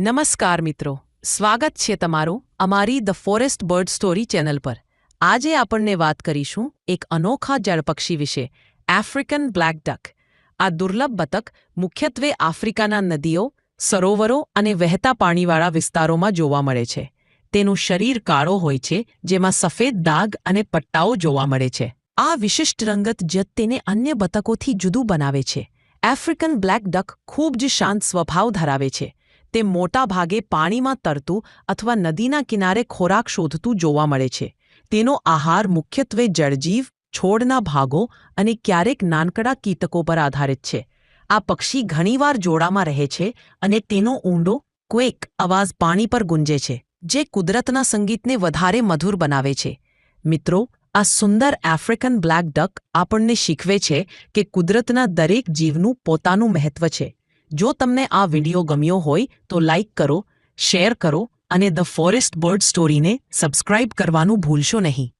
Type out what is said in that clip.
નમસ્કાર મિત્રો. સ્વાગત છે તમારું અમારી the forest bird story channel પર. આજે આપણને વાત કરીશું એક અનોખા જળપક્ષી વિશે આફ્રિકન બ્લેક ડક આ દુર્લભ બતક મુખ્યત્વે આફ્રિકાના નદીઓ, સરોવરો અને વહેતા પાણીવાળા વિસ્તારોમાં જોવા મળે છે. તેનું શરીર કાળો હોય છે, જેમાં સફેદ દાગ અને પટ્ટાઓ જોવા મળે છે. આ વિશિષ્ટ રંગત જત તેને અન્ય બતકોથી જુદું બનાવે છે. આફ્રિકન બ્લેક ડક ખૂબ જ શાંત સ્વભાવ ધરાવે છે. તે મોટા ભાગે પાણીમાં તરતું અથવા નદીના કિનારે ખોરાક શોધતું જોવા મળે છે. તેનો આહાર મુખ્યત્વે જળજીવ, છોડના ભાગો અને ક્યારેક નાનકડા કીટકો પર આધારિત છે. આ પક્ષી ઘણીવાર જોડામાં રહે છે અને તેનો ઊંડો, ક્વેક અવાજ પાણી પર ગુંજે છે, જે કુદરતના સંગીતને વધારે મધુર બનાવે છે. મિત્રો, આ સુંદર આફ્રિકન બ્લેક ડક આપણને શીખવે છે કે કુદરતના દરેક જીવનું પોતાનું મહત્વ છે. જો તમને આ વિડિયો ગમ્યો હોય તો લાઇક કરો, શેર કરો અને ધ ફોરેસ્ટ બર્ડ સ્ટોરીને સબસ્ક્રાઇબ કરવાનું ભૂલશો નહીં.